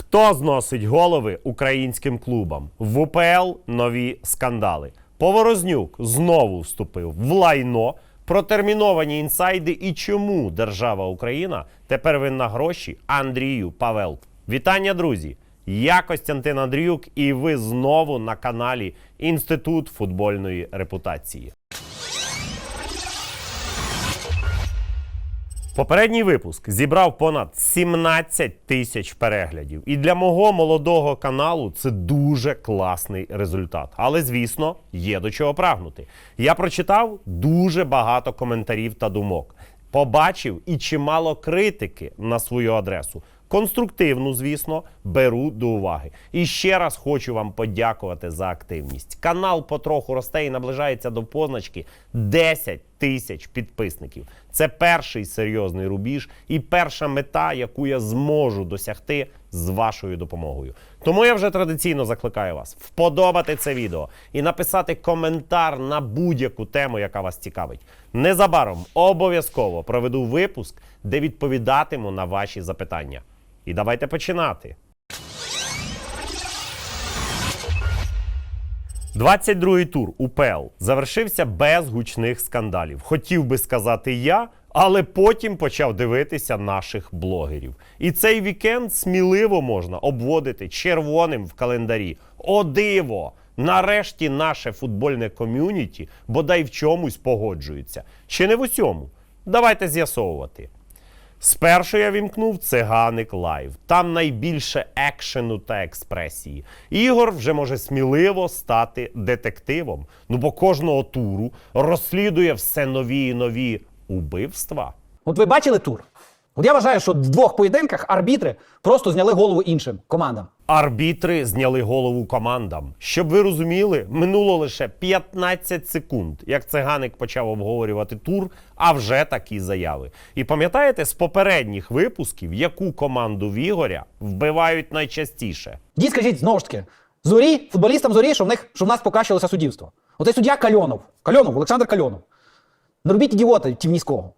Хто зносить голови українським клубам? В УПЛ нові скандали. Поворознюк знову вступив в лайно. Протерміновані інсайди і чому держава Україна тепер винна гроші Андрію Павелку. Вітання, друзі! Я Костянтин Андріюк, і ви знову на каналі Інститут футбольної репутації. Попередній випуск зібрав понад 17 тисяч переглядів. І для мого молодого каналу це дуже класний результат. Але, звісно, є до чого прагнути. Я прочитав дуже багато коментарів та думок. Побачив і чимало критики на свою адресу. Конструктивну, звісно, беру до уваги. І ще раз хочу вам подякувати за активність. Канал потроху росте і наближається до позначки 10 тисяч підписників. Це перший серйозний рубіж і перша мета, яку я зможу досягти з вашою допомогою. Тому я вже традиційно закликаю вас вподобати це відео і написати коментар на будь-яку тему, яка вас цікавить. Незабаром обов'язково проведу випуск, де відповідатиму на ваші запитання. І давайте починати. 22-й тур УПЛ завершився без гучних скандалів. Хотів би сказати я, але потім почав дивитися наших блогерів. І цей вікенд сміливо можна обводити червоним в календарі. О диво! Нарешті наше футбольне ком'юніті бодай в чомусь погоджується. Чи не в усьому? Давайте з'ясовувати. Спершу я вімкнув циганик лайв. Там найбільше екшену та експресії. Ігор вже може сміливо стати детективом. Ну бо кожного туру розслідує все нові і нові убивства. От ви бачили тур? От я вважаю, що в двох поєдинках арбітри просто зняли голову іншим командам. Арбітри зняли голову командам. Щоб ви розуміли, минуло лише 15 секунд, як циганик почав обговорювати тур, а вже такі заяви. І пам'ятаєте з попередніх випусків, яку команду в Ігоря вбивають найчастіше? Дій, скажіть знову ж таки, зорі, футболістам зорі, що в них що в нас покращилося суддівство. Оцей суддя Кальонов. Кальонов, Олександр Кальонов. Не робіть ідіота тівніського.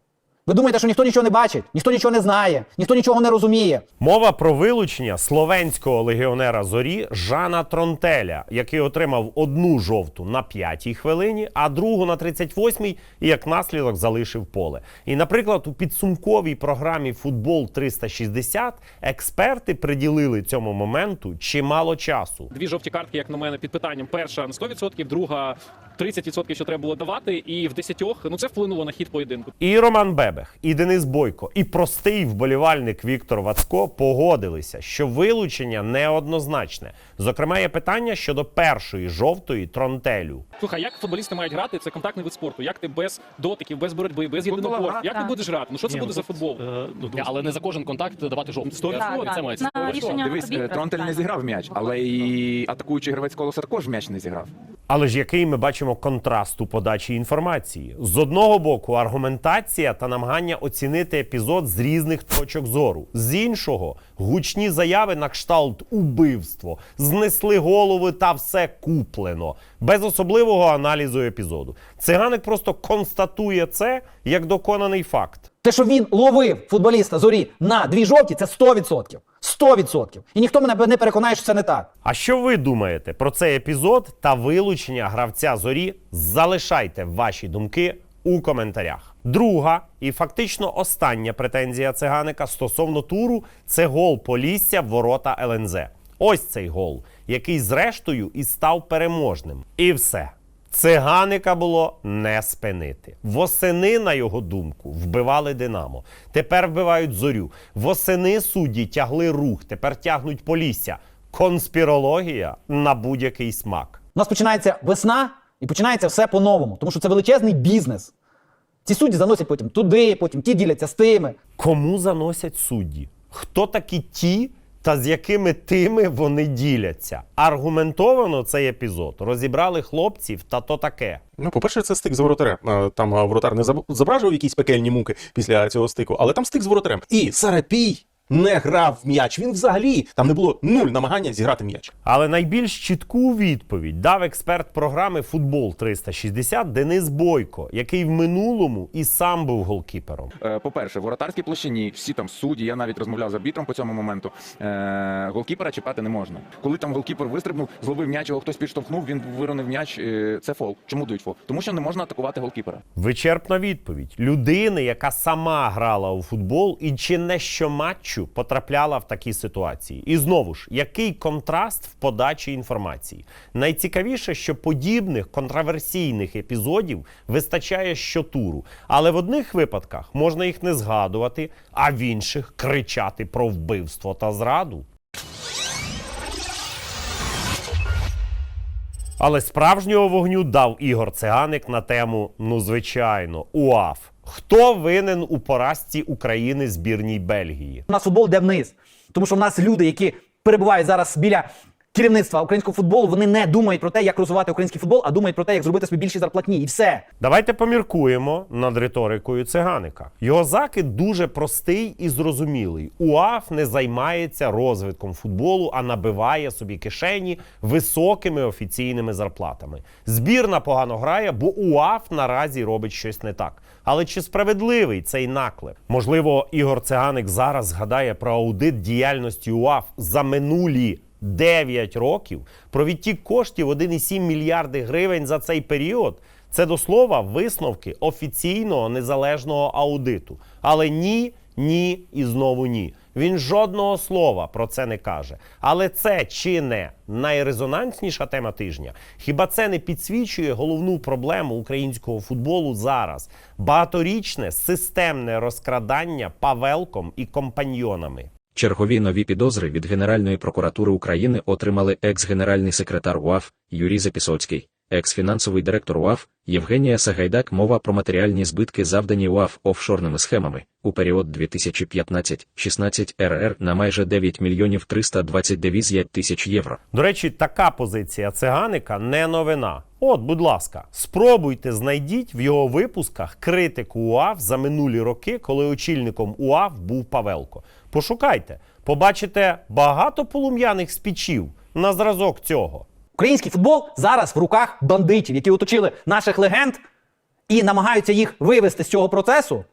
Ви думаєте, що ніхто нічого не бачить, ніхто нічого не знає, ніхто нічого не розуміє. Мова про вилучення словенського легіонера зорі Жана Тронтеля, який отримав одну жовту на п'ятій хвилині, а другу на 38-й і як наслідок залишив поле. І, наприклад, у підсумковій програмі Футбол 360 експерти приділили цьому моменту чимало часу. Дві жовті картки, як на мене, під питанням. Перша на 100%, друга 30%, що треба було давати, і в десятьох ну це вплинуло на хід поєдинку. І Роман Бебех, і Денис Бойко, і простий вболівальник Віктор Вацко погодилися, що вилучення неоднозначне. Зокрема, є питання щодо першої жовтої тронтелю. Слухай, як футболісти мають грати? Це контактний вид спорту. Як ти без дотиків, без боротьби, без єдиноборств? Як ти будеш грати? Ну що це буде за футбол? Е, ну, але не за кожен контакт давати жовту. Сто відсотків. Це мається. На рішення Дивись, арбітра, е, Тронтель не так. зіграв м'яч, але і атакуючий гравець колоса також м'яч не зіграв. Але ж який ми бачимо контраст у подачі інформації? З одного боку, аргументація та намагання оцінити епізод з різних точок зору. З іншого, гучні заяви на кшталт убивство, знесли голови та все куплено, без особливого аналізу епізоду. Циганик просто констатує це як доконаний факт. Те, що він ловив футболіста зорі на дві жовті, це 100%. 100%. І ніхто мене не переконає, що це не так. А що ви думаєте про цей епізод та вилучення гравця зорі? Залишайте ваші думки у коментарях. Друга і фактично остання претензія циганика стосовно туру це гол Полісся в ворота ЛНЗ. Ось цей гол, який зрештою і став переможним. І все. Циганика було не спинити. Восени, на його думку, вбивали Динамо. Тепер вбивають зорю. Восени судді тягли рух, тепер тягнуть Полісся. Конспірологія на будь-який смак. У нас починається весна і починається все по-новому, тому що це величезний бізнес. Ці судді заносять потім туди, потім ті діляться з тими. Кому заносять судді? Хто такі ті та з якими тими вони діляться? Аргументовано цей епізод розібрали хлопців та то таке. Ну, по-перше, це стик з воротарем. Там воротар не зображував якісь пекельні муки після цього стику, але там стик з воротарем. І Сарапій не грав в м'яч. Він взагалі там не було нуль намагання зіграти м'яч. Але найбільш чітку відповідь дав експерт програми Футбол 360 Денис Бойко, який в минулому і сам був голкіпером. Е, По-перше, в воротарській площині всі там судді, я навіть розмовляв з арбітром по цьому моменту. е, Голкіпера чіпати не можна. Коли там голкіпер вистрибнув, зловив м'яч, його хтось підштовхнув, він виронив м'яч. е, Це фол. Чому дають фол? Тому що не можна атакувати голкіпера. Вичерпна відповідь людини, яка сама грала у футбол і чи не щоматчу потрапляла в такі ситуації. І знову ж, який контраст в подачі інформації? Найцікавіше, що подібних контраверсійних епізодів вистачає щотуру, але в одних випадках можна їх не згадувати, а в інших кричати про вбивство та зраду. Але справжнього вогню дав Ігор Циганик на тему ну звичайно, УАФ. Хто винен у поразці України збірній Бельгії? У нас футбол йде вниз. Тому що в нас люди, які перебувають зараз біля керівництва українського футболу, вони не думають про те, як розвивати український футбол, а думають про те, як зробити собі більші зарплатні. І все. Давайте поміркуємо над риторикою циганика. Його закид дуже простий і зрозумілий. УАФ не займається розвитком футболу, а набиває собі кишені високими офіційними зарплатами. Збірна погано грає, бо УАФ наразі робить щось не так. Але чи справедливий цей наклеп? Можливо, Ігор Циганик зараз згадає про аудит діяльності УАФ за минулі 9 років про відтік коштів 1,7 мільярди гривень за цей період. Це до слова висновки офіційного незалежного аудиту. Але ні, ні і знову ні. Він жодного слова про це не каже. Але це чи не найрезонансніша тема тижня? Хіба це не підсвічує головну проблему українського футболу зараз? Багаторічне системне розкрадання Павелком і компаньйонами. Чергові нові підозри від Генеральної прокуратури України отримали екс-генеральний секретар УАФ Юрій Запісоцький, екс-фінансовий директор УАФ Євгенія Сагайдак. Мова про матеріальні збитки, завдані УАФ офшорними схемами у період 2015-16 РР на майже 9 мільйонів 329 тисяч євро. До речі, така позиція циганика не новина. От, будь ласка, спробуйте знайдіть в його випусках критику УАФ за минулі роки, коли очільником УАФ був Павелко. Пошукайте, побачите багато полум'яних спічів на зразок цього. Український футбол зараз в руках бандитів, які оточили наших легенд і намагаються їх вивести з цього процесу,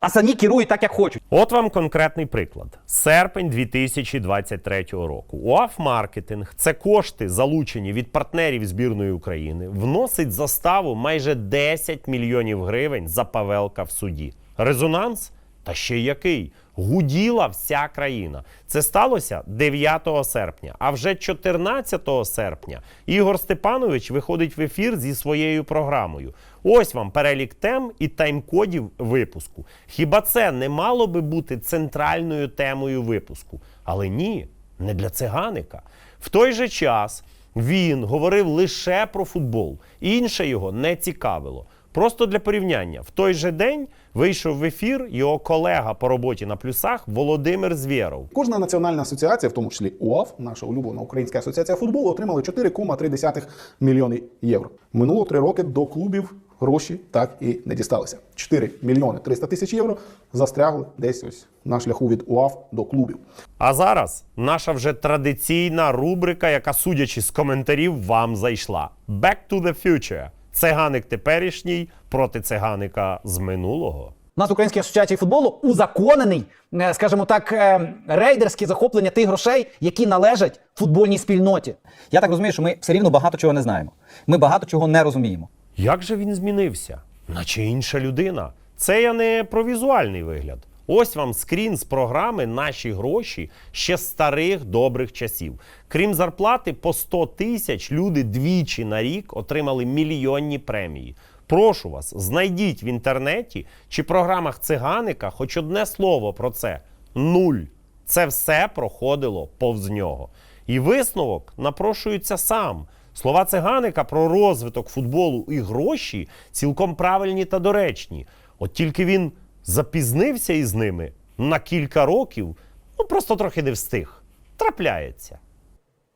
а самі керують так, як хочуть. От вам конкретний приклад. Серпень 2023 року. УАФ Маркетинг це кошти, залучені від партнерів збірної України, вносить заставу майже 10 мільйонів гривень за Павелка в суді. Резонанс? Та ще який? Гуділа вся країна. Це сталося 9 серпня. А вже 14 серпня Ігор Степанович виходить в ефір зі своєю програмою. Ось вам перелік тем і тайм-кодів випуску. Хіба це не мало би бути центральною темою випуску? Але ні, не для циганика. В той же час він говорив лише про футбол, інше його не цікавило. Просто для порівняння, в той же день вийшов в ефір його колега по роботі на плюсах Володимир Звєров. Кожна національна асоціація, в тому числі УАФ, наша улюблена Українська асоціація футболу, отримали 4,3 мільйони євро. Минуло три роки до клубів гроші так і не дісталися. 4 мільйони 300 тисяч євро застрягли десь ось на шляху від УАФ до клубів. А зараз наша вже традиційна рубрика, яка, судячи з коментарів, вам зайшла. Back to the future. Циганик теперішній проти циганика з минулого. У нас в Українській асоціації футболу узаконений, е, скажімо так, е, рейдерське захоплення тих грошей, які належать футбольній спільноті. Я так розумію, що ми все рівно багато чого не знаємо. Ми багато чого не розуміємо. Як же він змінився? Наче інша людина. Це я не про візуальний вигляд. Ось вам скрін з програми Наші гроші ще старих добрих часів. Крім зарплати по 100 тисяч, люди двічі на рік отримали мільйонні премії. Прошу вас, знайдіть в інтернеті чи програмах циганика хоч одне слово про це. Нуль. Це все проходило повз нього. І висновок напрошується сам. Слова циганика про розвиток футболу і гроші цілком правильні та доречні. От тільки він запізнився із ними на кілька років, ну просто трохи не встиг. Трапляється.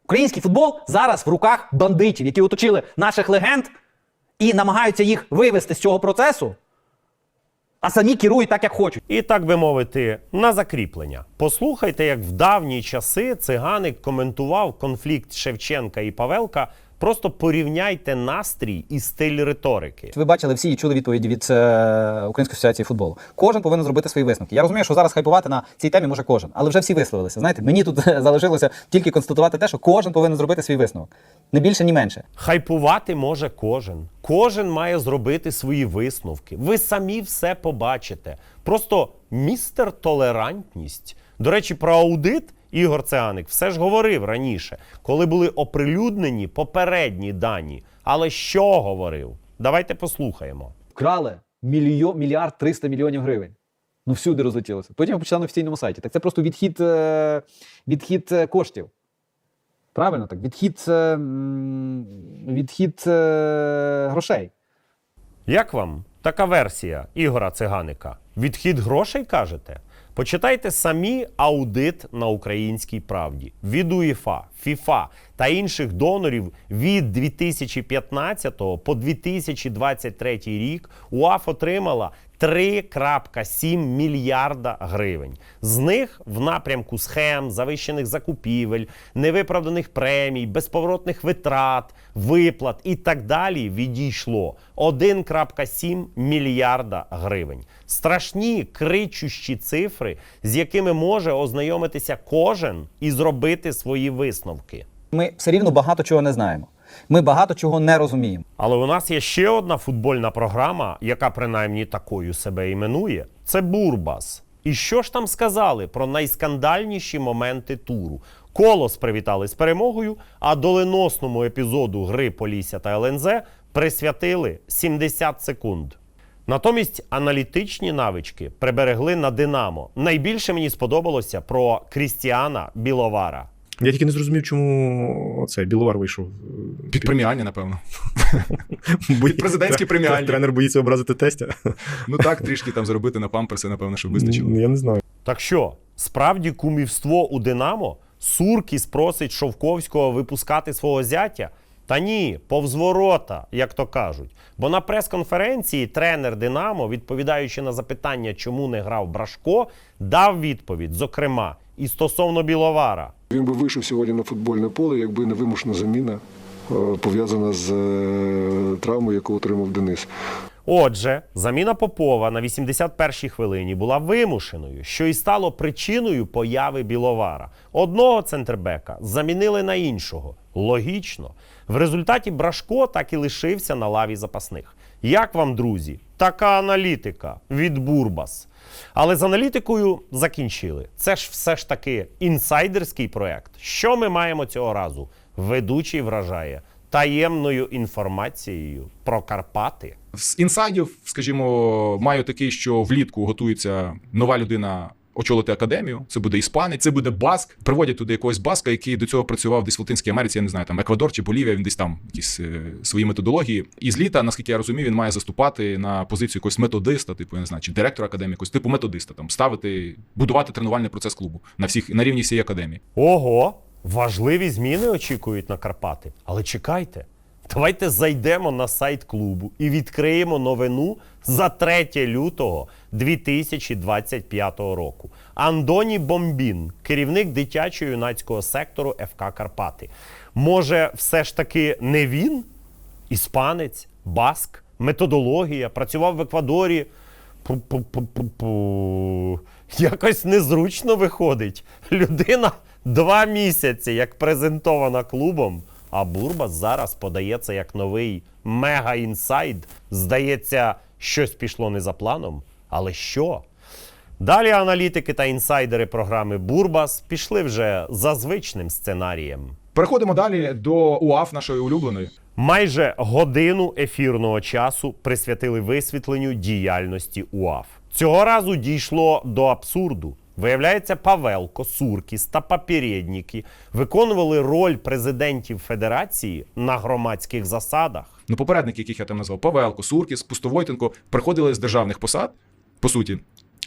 Український футбол зараз в руках бандитів, які оточили наших легенд і намагаються їх вивести з цього процесу, а самі керують так, як хочуть. І так би мовити, на закріплення. Послухайте, як в давні часи циганик коментував конфлікт Шевченка і Павелка. Просто порівняйте настрій і стиль риторики. Ви бачили всі і чули відповіді від е, Української асоціації футболу. Кожен повинен зробити свої висновки. Я розумію, що зараз хайпувати на цій темі може кожен, але вже всі висловилися. Знаєте, мені тут залишилося тільки констатувати те, що кожен повинен зробити свій висновок. Не більше, ні менше. Хайпувати може кожен. Кожен має зробити свої висновки. Ви самі все побачите. Просто містер толерантність. До речі, про аудит Ігор Цеаник все ж говорив раніше, коли були оприлюднені попередні дані. Але що говорив? Давайте послухаємо. вкрали мільйон, мільярд 300 мільйонів гривень. Ну, всюди розлетілося. Потім почитав на офіційному сайті. Так це просто відхід, е, відхід е, коштів. Правильно так? Відхід, е, відхід грошей. Як вам така версія Ігора Циганика? Відхід грошей кажете? Почитайте самі аудит на українській правді. Від УЄФА, ФІФА та інших донорів від 2015 по 2023 рік УАФ отримала 3,7 мільярда гривень. З них в напрямку схем, завищених закупівель, невиправданих премій, безповоротних витрат, виплат і так далі відійшло 1,7 мільярда гривень. Страшні кричущі цифри, з якими може ознайомитися кожен і зробити свої висновки. Ми все рівно багато чого не знаємо. Ми багато чого не розуміємо. Але у нас є ще одна футбольна програма, яка принаймні такою себе іменує. Це Бурбас. І що ж там сказали про найскандальніші моменти туру? Колос привітали з перемогою, а доленосному епізоду гри Полісся та ЛНЗ присвятили 70 секунд. Натомість аналітичні навички приберегли на Динамо. Найбільше мені сподобалося про Крістіана Біловара. Я тільки не зрозумів, чому це Біловар вийшов. Під преміальні, напевно. Бо- Під президентські преміальні. Тренер боїться образити тестя. Ну так, трішки там зробити на памперси, напевно, щоб вистачило. Ну, Я не знаю. Так що, справді кумівство у Динамо? Суркіс просить Шовковського випускати свого зятя? Та ні, повз ворота, як то кажуть. Бо на прес-конференції тренер Динамо, відповідаючи на запитання, чому не грав Брашко, дав відповідь, зокрема, і стосовно Біловара. Він би вийшов сьогодні на футбольне поле, якби не вимушена заміна е, пов'язана з е, травмою, яку отримав Денис. Отже, заміна Попова на 81-й хвилині була вимушеною, що і стало причиною появи Біловара. Одного центрбека замінили на іншого. Логічно. В результаті Брашко так і лишився на лаві запасних. Як вам, друзі, така аналітика від Бурбас. Але з аналітикою закінчили. Це ж все ж таки інсайдерський проект. Що ми маємо цього разу? Ведучий вражає таємною інформацією про Карпати. З інсайдів, скажімо, маю такий, що влітку готується нова людина. Очолити академію, це буде іспанець, це буде баск. Приводять туди якогось баска, який до цього працював десь в Латинській Америці, я не знаю, там Еквадор чи Болівія, він десь там якісь е, свої методології. І з літа, наскільки я розумію, він має заступати на позицію якогось методиста, типу, я не знаю, чи директора академії, якогось типу методиста, там ставити, будувати тренувальний процес клубу на всіх на рівні всієї академії. Ого, важливі зміни очікують на Карпати. Але чекайте, давайте зайдемо на сайт клубу і відкриємо новину за 3 лютого 2025 року. Андоні Бомбін, керівник дитячо-юнацького сектору ФК Карпати. Може, все ж таки не він? Іспанець, баск, методологія, працював в Еквадорі. Пу-пу-пу-пу-пу. Якось незручно виходить. Людина два місяці як презентована клубом, а Бурбас зараз подається як новий мега-інсайд. Здається, щось пішло не за планом. Але що? Далі аналітики та інсайдери програми Бурбас пішли вже за звичним сценарієм. Переходимо далі до УАФ нашої улюбленої. Майже годину ефірного часу присвятили висвітленню діяльності УАФ. Цього разу дійшло до абсурду. Виявляється, Павелко, Суркіс та попередники виконували роль президентів Федерації на громадських засадах. Ну, попередники, яких я там назвав, Павелко, Суркіс, Пустовойтенко, приходили з державних посад, по суті.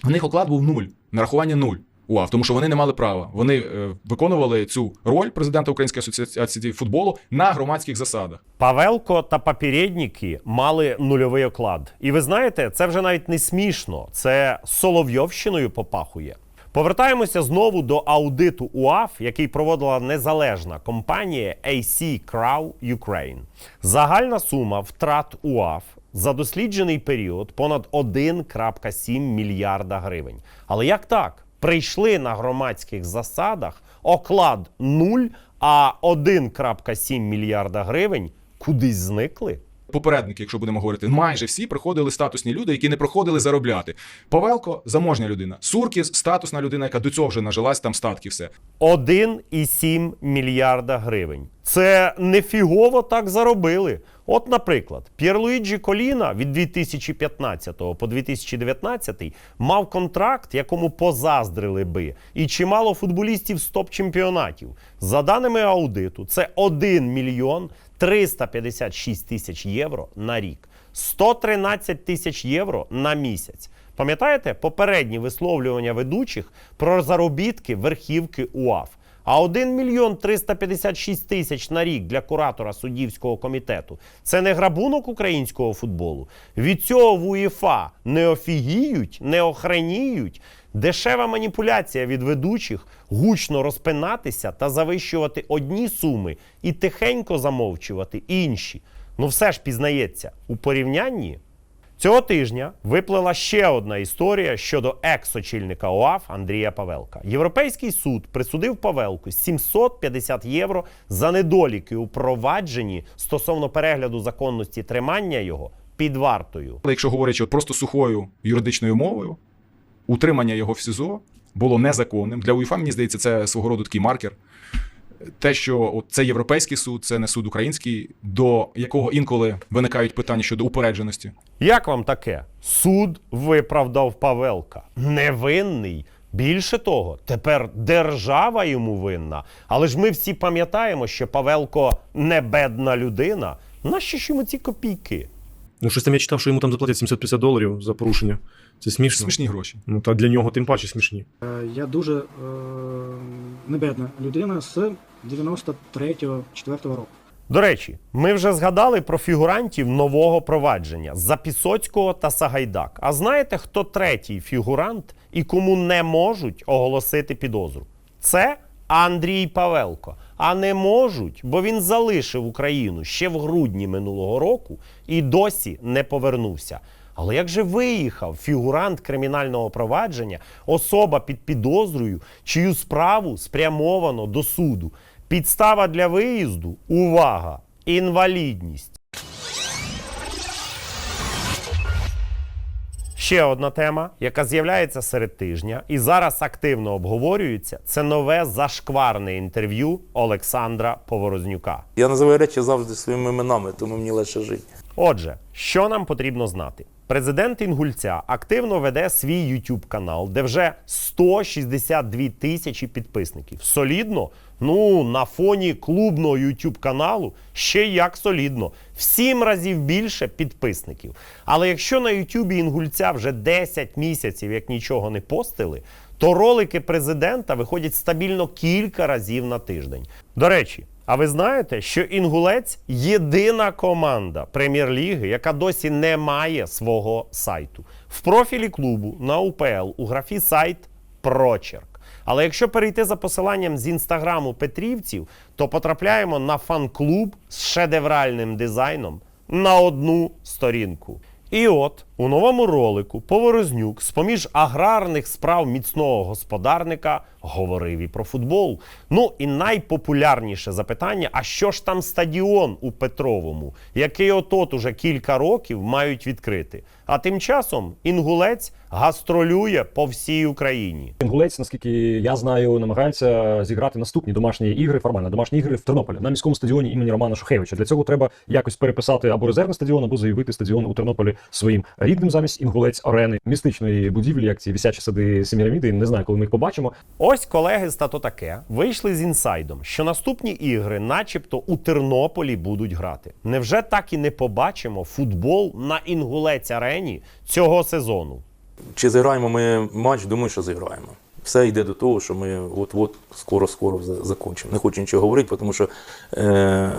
В них оклад був нуль, нарахування нуль. УАВ, тому що вони не мали права. Вони е, виконували цю роль президента Української асоціації футболу на громадських засадах. Павелко та попередники мали нульовий оклад. І ви знаєте, це вже навіть не смішно, це соловйовщиною попахує. Повертаємося знову до аудиту УАФ, який проводила незалежна компанія AC Crow Ukraine. Загальна сума втрат УАФ за досліджений період понад 1,7 мільярда гривень. Але як так? Прийшли на громадських засадах оклад 0, а 1,7 мільярда гривень кудись зникли. Попередники, якщо будемо говорити, майже всі приходили статусні люди, які не проходили заробляти. Павелко заможня людина. Суркіс статусна людина, яка до цього вже нажилась там статки. Все 1,7 мільярда гривень. Це не фігово так заробили. От, наприклад, П'єрлуїджі Коліна від 2015 по 2019 мав контракт, якому позаздрили би, і чимало футболістів з топ-чемпіонатів. За даними аудиту, це 1 мільйон 356 тисяч євро на рік, 113 тисяч євро на місяць. Пам'ятаєте попередні висловлювання ведучих про заробітки верхівки УАФ? А 1 мільйон 356 тисяч на рік для куратора суддівського комітету це не грабунок українського футболу. Від цього в УЄФА не офігіють, не охреніють. Дешева маніпуляція від ведучих гучно розпинатися та завищувати одні суми і тихенько замовчувати інші. Ну все ж пізнається у порівнянні. Цього тижня виплила ще одна історія щодо екс-очільника ОАФ Андрія Павелка. Європейський суд присудив Павелку 750 євро за недоліки у провадженні стосовно перегляду законності тримання його під вартою. Але якщо говорячи от просто сухою юридичною мовою, утримання його в СІЗО було незаконним. Для УЄФА, мені здається, це свого роду такий маркер. Те, що це європейський суд, це не суд український, до якого інколи виникають питання щодо упередженості. Як вам таке? Суд виправдав Павелка. Невинний. Більше того, тепер держава йому винна. Але ж ми всі пам'ятаємо, що Павелко не бедна людина. Нащо ж йому ці копійки? Ну, щось там я читав, що йому там заплатять 750 доларів за порушення. Це смішно. Смішні гроші. Ну, та для нього тим паче смішні. Я дуже е, небедна людина з 93-4 року. До речі, ми вже згадали про фігурантів нового провадження Запісоцького та Сагайдак. А знаєте, хто третій фігурант і кому не можуть оголосити підозру? Це Андрій Павелко. А не можуть, бо він залишив Україну ще в грудні минулого року і досі не повернувся. Але як же виїхав фігурант кримінального провадження, особа під підозрою, чию справу спрямовано до суду? Підстава для виїзду увага! Інвалідність. Ще одна тема, яка з'являється серед тижня і зараз активно обговорюється, це нове зашкварне інтерв'ю Олександра Поворознюка. Я називаю речі завжди своїми іменами, тому мені легше жити. Отже, що нам потрібно знати? Президент Інгульця активно веде свій YouTube канал, де вже 162 тисячі підписників. Солідно? Ну, на фоні клубного YouTube каналу ще як солідно. В сім разів більше підписників. Але якщо на YouTube Інгульця вже 10 місяців як нічого не постили, то ролики президента виходять стабільно кілька разів на тиждень. До речі, а ви знаєте, що Інгулець єдина команда прем'єр-ліги, яка досі не має свого сайту. В профілі клубу на УПЛ у графі сайт прочерк. Але якщо перейти за посиланням з інстаграму Петрівців, то потрапляємо на фан-клуб з шедевральним дизайном на одну сторінку. І от у новому ролику Поворознюк з поміж аграрних справ міцного господарника говорив і про футбол. Ну і найпопулярніше запитання: а що ж там стадіон у Петровому, який отот уже кілька років мають відкрити? А тим часом інгулець гастролює по всій Україні. Інгулець, наскільки я знаю, намагається зіграти наступні домашні ігри, формально домашні ігри в Тернополі на міському стадіоні імені Романа Шухевича. Для цього треба якось переписати або резервний стадіон, або заявити стадіон у Тернополі своїм рідним замість інгулець арени містичної будівлі, як ці вісячі сади Семіраміди. Не знаю, коли ми їх побачимо. Ось колеги з «Тато таке вийшли з інсайдом, що наступні ігри, начебто, у Тернополі будуть грати. Невже так і не побачимо футбол на інгулець арені цього сезону? Чи зіграємо ми матч? Думаю, що зіграємо. все йде до того, що ми от-от скоро-скоро закінчимо. Не хочу нічого говорити, тому що е,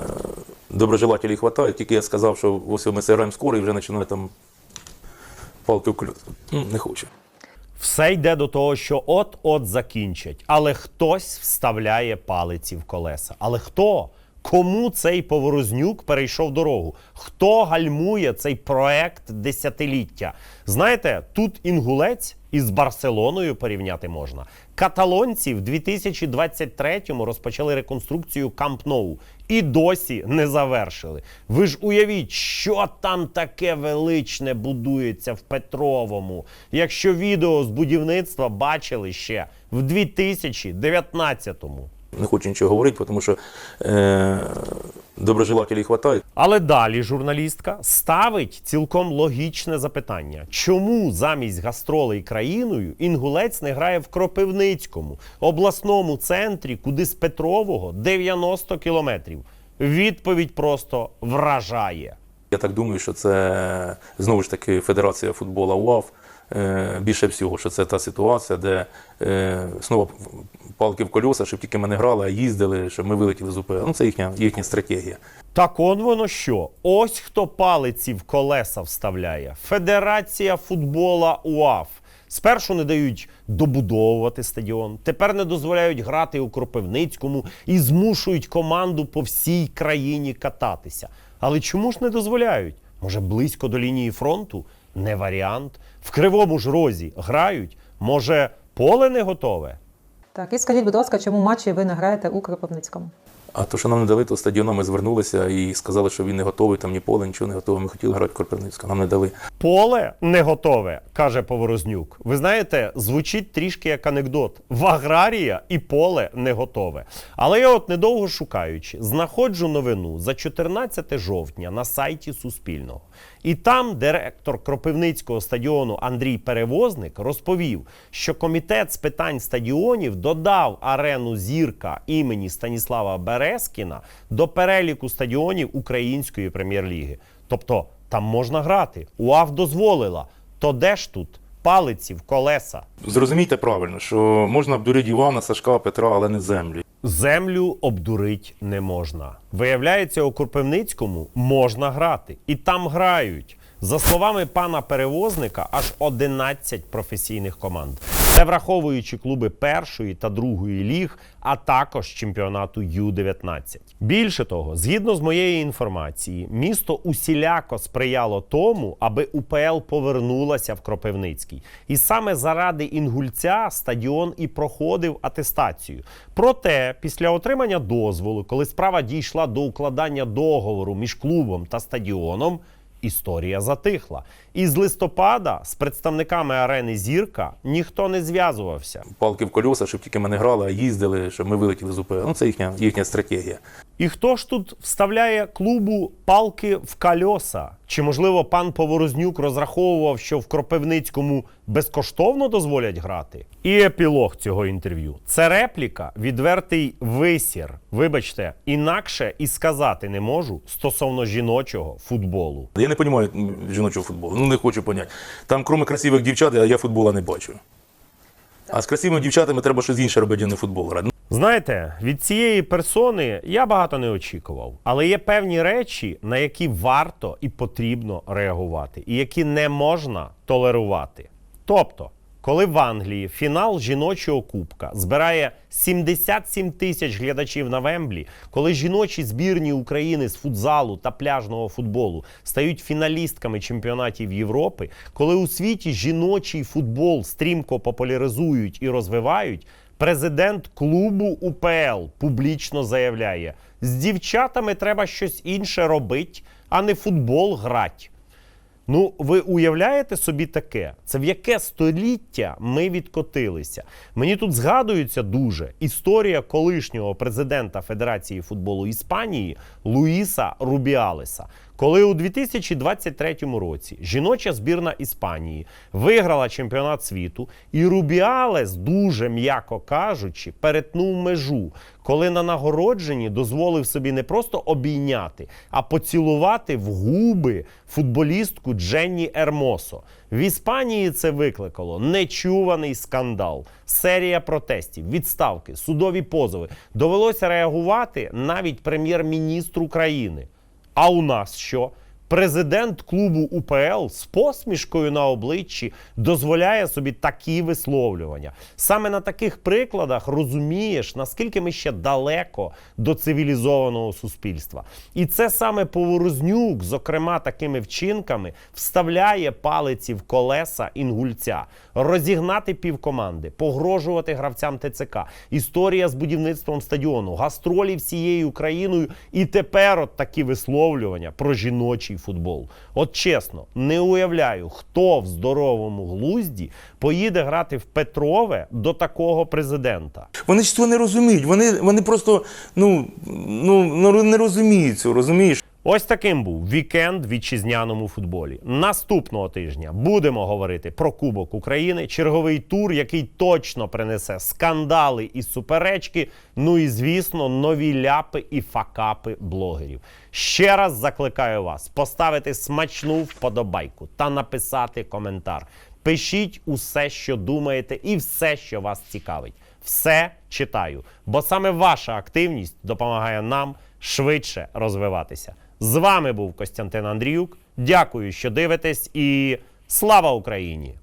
доброжелателів вистачає. Тільки я сказав, що ось ми зіграємо скоро і вже починає там палки в. Ну, не хочу. Все йде до того, що от-от закінчать, але хтось вставляє палиці в колеса. Але хто? Кому цей поворознюк перейшов дорогу? Хто гальмує цей проект десятиліття? Знаєте, тут інгулець із Барселоною порівняти можна. Каталонці в 2023-му розпочали реконструкцію Камп Ноу і досі не завершили. Ви ж уявіть, що там таке величне будується в Петровому. Якщо відео з будівництва бачили ще в 2019-му. Не хочу нічого говорити, тому що е, доброжелателів вистачає. Але далі журналістка ставить цілком логічне запитання: чому замість гастролей країною інгулець не грає в Кропивницькому, обласному центрі, куди з Петрового 90 кілометрів? Відповідь просто вражає. Я так думаю, що це знову ж таки Федерація футболу УАФ. Е, Більше всього, що це та ситуація, де е, знову палки в колеса, щоб тільки ми не грали, а їздили, щоб ми вилетіли з УПЛ. Ну, це їхня, їхня стратегія. Так он воно що? Ось хто палиці в колеса вставляє. Федерація футбола УАФ. Спершу не дають добудовувати стадіон, тепер не дозволяють грати у Кропивницькому і змушують команду по всій країні кататися. Але чому ж не дозволяють? Може, близько до лінії фронту? Не варіант. В кривому ж розі грають. Може, поле не готове? Так, і скажіть, будь ласка, чому матчі ви не граєте у Кропивницькому? А то, що нам не дали, то стадіоном ми звернулися і сказали, що він не готовий, там ні поле, нічого не готове. Ми хотіли грати в Кропивницька, нам не дали. Поле не готове, каже Поворознюк. Ви знаєте, звучить трішки як анекдот. В аграрія і поле не готове. Але я, от недовго шукаючи, знаходжу новину за 14 жовтня на сайті Суспільного. І там директор Кропивницького стадіону Андрій Перевозник розповів, що комітет з питань стадіонів додав арену зірка імені Станіслава Березкіна до переліку стадіонів Української прем'єр-ліги. Тобто там можна грати. УАФ дозволила. То де ж тут палиці в колеса? Зрозумійте правильно, що можна обдурити Івана, Сашка, Петра, але не землю. Землю обдурить не можна. Виявляється, у Кропивницькому можна грати, і там грають. За словами пана перевозника, аж 11 професійних команд. Це враховуючи клуби першої та другої ліг, а також чемпіонату Ю-19. Більше того, згідно з моєї інформації, місто усіляко сприяло тому, аби УПЛ повернулася в Кропивницький. І саме заради інгульця стадіон і проходив атестацію. Проте, після отримання дозволу, коли справа дійшла до укладання договору між клубом та стадіоном. Історія затихла. І з листопада з представниками арени Зірка ніхто не зв'язувався. Палки в колеса, щоб тільки ми не грали, а їздили, щоб ми вилетіли з УПЛ. Ну, це їхня, їхня стратегія. І хто ж тут вставляє клубу палки в кольоса? Чи можливо пан Поворознюк розраховував, що в Кропивницькому безкоштовно дозволять грати? І епілог цього інтерв'ю. Це репліка, відвертий висір. Вибачте, інакше і сказати не можу стосовно жіночого футболу. Я не розумію жіночого футболу. Ну не хочу поняти. Там, крім красивих дівчат, я футбола не бачу. А з красивими дівчатами треба щось інше робити, не футбол грати. Знаєте, від цієї персони я багато не очікував, але є певні речі, на які варто і потрібно реагувати, і які не можна толерувати. Тобто, коли в Англії фінал жіночого кубка збирає 77 тисяч глядачів на Вемблі, коли жіночі збірні України з футзалу та пляжного футболу стають фіналістками чемпіонатів Європи, коли у світі жіночий футбол стрімко популяризують і розвивають, Президент клубу УПЛ публічно заявляє: з дівчатами треба щось інше робити, а не футбол грать. Ну, ви уявляєте собі таке? Це в яке століття ми відкотилися? Мені тут згадується дуже історія колишнього президента Федерації футболу Іспанії Луїса Рубіалеса. Коли у 2023 році жіноча збірна Іспанії виграла чемпіонат світу, і Рубіалес, дуже м'яко кажучи, перетнув межу, коли на нагородженні дозволив собі не просто обійняти, а поцілувати в губи футболістку Дженні Ермосо. В Іспанії це викликало нечуваний скандал, серія протестів, відставки, судові позови. Довелося реагувати навіть прем'єр-міністру країни. А у нас що? Президент клубу УПЛ з посмішкою на обличчі дозволяє собі такі висловлювання. Саме на таких прикладах розумієш, наскільки ми ще далеко до цивілізованого суспільства. І це саме Поворознюк, зокрема такими вчинками, вставляє палиці в колеса інгульця, розігнати півкоманди, погрожувати гравцям ТЦК, історія з будівництвом стадіону, гастролі всією Україною, і тепер от такі висловлювання про жіночий футбол. От чесно, не уявляю, хто в здоровому глузді поїде грати в Петрове до такого президента. Вони ж цього не розуміють. Вони, вони просто ну, ну, ну, не розуміють цього, розумієш? Ось таким був вікенд в вітчизняному футболі. Наступного тижня будемо говорити про Кубок України, черговий тур, який точно принесе скандали і суперечки. Ну і звісно, нові ляпи і факапи блогерів. Ще раз закликаю вас поставити смачну вподобайку та написати коментар. Пишіть усе, що думаєте, і все, що вас цікавить. Все читаю, бо саме ваша активність допомагає нам швидше розвиватися. З вами був Костянтин Андріюк. Дякую, що дивитесь, і слава Україні!